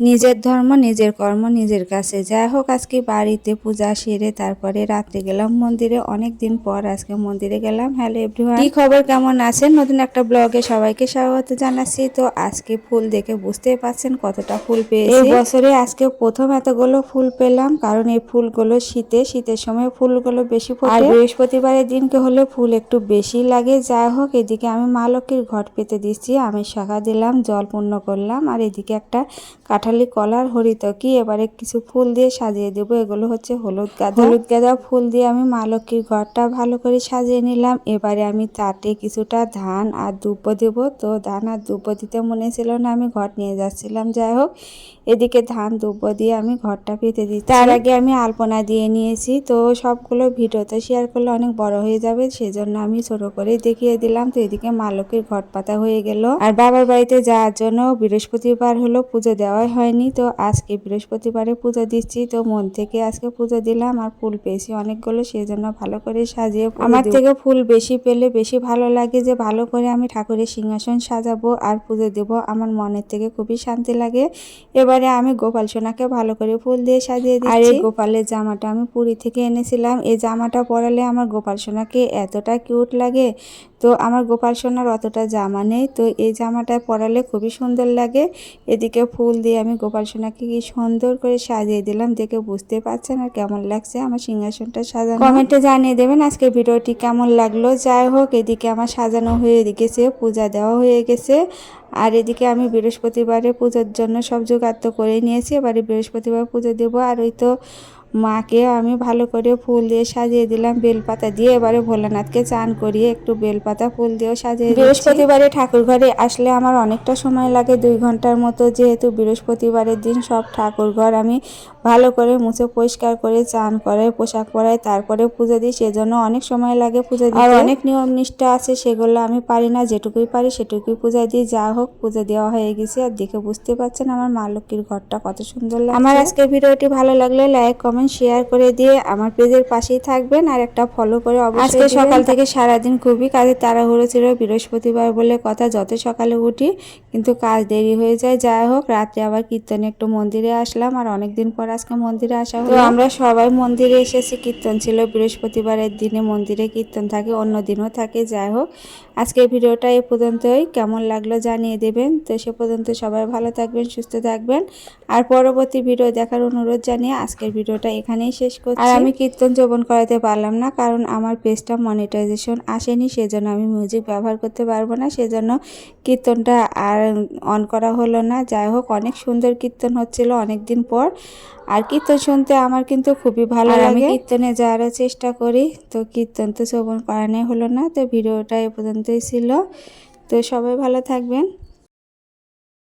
নিজের ধর্ম নিজের কর্ম নিজের কাছে। যাই হোক আজকে বাড়িতে পূজা সেরে তারপরে রাত্রে গেলাম মন্দিরে। অনেক দিন পর আজকে মন্দিরে গেলাম। হ্যালো এভরিওয়ান কি খবর কেমন আছেন? নতুন একটা ব্লগে সবাইকে স্বাগত জানাচ্ছি। তো আজকে ফুল দেখে বুঝতেই পারছেন কতটা ফুল পেয়েছি। এই বছরে আজকে প্রথম এতগুলো ফুল পেলাম কারণ এই ফুলগুলো শীতে শীতের সময় ফুলগুলো বেশি আর বৃহস্পতিবারের দিনকে হলে ফুল একটু বেশি লাগে। যাই হোক এদিকে আমি মা লক্ষ্মীর ঘট পেতে দিচ্ছি। আমি শাখা দিলাম জল পূর্ণ করলাম আর এদিকে একটা কাঁঠালি কলার হরিতকি এবারে কিছু ফুল দিয়ে সাজিয়ে দেব। এগুলো হচ্ছে হলুদ গাঁদা। হলুদ গাঁদা ফুল দিয়ে আমি মা লক্ষ্মীর ঘরটা ভালো করে সাজিয়ে নিলাম। এবারে আমি তাতে কিছুটা ধান আর দুব্য দেব। তো ধান আর দুব্য দিতে মনে ছিল না আমি ঘর নিয়ে যাচ্ছিলাম। যাই হোক এদিকে ধান দুব্য দিয়ে আমি ঘরটা পেতে দিচ্ছি। তার আগে আমি আলপনা দিয়ে নিয়েছি। তো সবগুলো ভিডিওতে শেয়ার করলে অনেক বড় হয়ে যাবে সেজন্য আমি ছোট করে দেখিয়ে দিলাম। তো এদিকে মা লক্ষ্মীর ঘট পাতা হয়ে গেল। আর বাবার বাড়িতে যাওয়ার জন্য বৃহস্পতিবার হলো পুজো দেওয়াই হয়নি তো আজকে বৃহস্পতিবারে পুজো দিচ্ছি। তো মন থেকে আজকে পুজো দিলাম আর ফুল পেয়েছি অনেকগুলো সেই জন্য ভালো করে সাজিয়ে আমার থেকে ফুল বেশি পেলে বেশি ভালো লাগে যে ভালো করে আমি ঠাকুরের সিংহাসন সাজাবো আর পুজো দেব। আমার মনের থেকে খুবই শান্তি লাগে। এবারে আমি গোপাল সোনাকে ভালো করে ফুল দিয়ে সাজিয়ে দিই আর এই গোপালের জামাটা আমি পুরী থেকে এনেছিলাম। এই জামাটা পরালে আমার গোপাল সোনাকে এতটা কিউট লাগে তো আমার গোপাল সোনার অতটা জামা নেই। তো এই জামাটা পরালে খুবই সুন্দর লাগে। এদিকে ফুল দিয়ে আমি গোপাল সোনাকে কি সুন্দর করে সাজিয়ে দিলাম দেখে বুঝতে পারছেন আর কেমন লাগছে আমার সিংহাসনটা সাজানো। কমেন্টে জানিয়ে দেবেন আজকে ভিডিওটি কেমন লাগল। যাই হোক, এদিকে আমার সাজানো হয়ে গেছে, পূজা দেওয়া হয়ে গেছে। আর এদিকে আমি বৃহস্পতিবারে পুজোর জন্য সব তো করে নিয়েছি। এবারে বৃহস্পতিবার পুজো দেবো। আর ওই তো মাকে আমি ভালো করে ফুল দিয়ে সাজিয়ে দিলাম বেলপাতা দিয়ে। এবারে ভোলানাথকে চান করিয়ে একটু বেলপাতা ফুল দিয়েও সাজিয়ে বৃহস্পতিবারে ঠাকুর ঘরে আসলে আমার অনেকটা সময় লাগে দুই ঘণ্টার মতো যেহেতু বৃহস্পতিবারের দিন সব ঠাকুর ঘর আমি ভালো করে মুছে পরিষ্কার করে চান করে পোশাক পরাই তারপরে পুজো দিই সেজন্য অনেক সময় লাগে পুজো দিই আর অনেক নিয়ম নিষ্ঠা আছে সেগুলো আমি পারি না যেটুকুই পারি সেটুকুই পূজা দিই যা হোক পুজো দেওয়া হয়ে গেছে। আর দেখে বুঝতে পারছেন আমার মা লক্ষ্মীর ঘরটা কত সুন্দর লাগে আমার আজকের ভিডিওটি ভালো লাগলে লাইক কমেন্ট শেয়ার করে দিয়ে আমার পেজের পাশেই থাকবেন আর একটা ফলো করে অবশ্যই সকাল থেকে সারাদিন খুবই কাজে তাড়াহুড়ো ছিল বৃহস্পতিবার বলে কথা যত সকালে উঠি কিন্তু কাজ দেরি হয়ে যায় যাই হোক রাত্রে আবার কীর্তনে একটু মন্দিরে আসলাম আর অনেকদিন পর আজকে মন্দিরে আসা হলো। আমরা সবাই মন্দিরে এসেছি কীর্তন ছিল বৃহস্পতিবারের দিনে মন্দিরে কীর্তন থাকে অন্য দিনও থাকে যাই হোক। আজকের ভিডিওটা এ পর্যন্তই কেমন লাগল জানিয়ে দেবেন। তো সে পর্যন্ত সবাই ভালো থাকবেন সুস্থ থাকবেন। আর পরবর্তী ভিডিও দেখার অনুরোধ জানিয়ে আজকের ভিডিওটা এখানেই শেষ করছি। আর আমি কীর্তন যোপন করাতে পারলাম না কারণ আমার পেজটা মনিটাইজেশন আসেনি সেজন্য আমি মিউজিক ব্যবহার করতে পারব না সেজন্য কীর্তনটা আর অন করা হলো না। যাই হোক অনেক সুন্দর কীর্তন হচ্ছিল অনেক দিন পর। আর কীর্তন শুনতে আমার কিন্তু খুবই ভালো লাগে আমি কীর্তনে যাওয়ার চেষ্টা করি তো কীর্তন তো শ্রবণ করানোই হলো না তো ভিডিওটা এ পর্যন্তই ছিল। তো সবাই ভালো থাকবেন।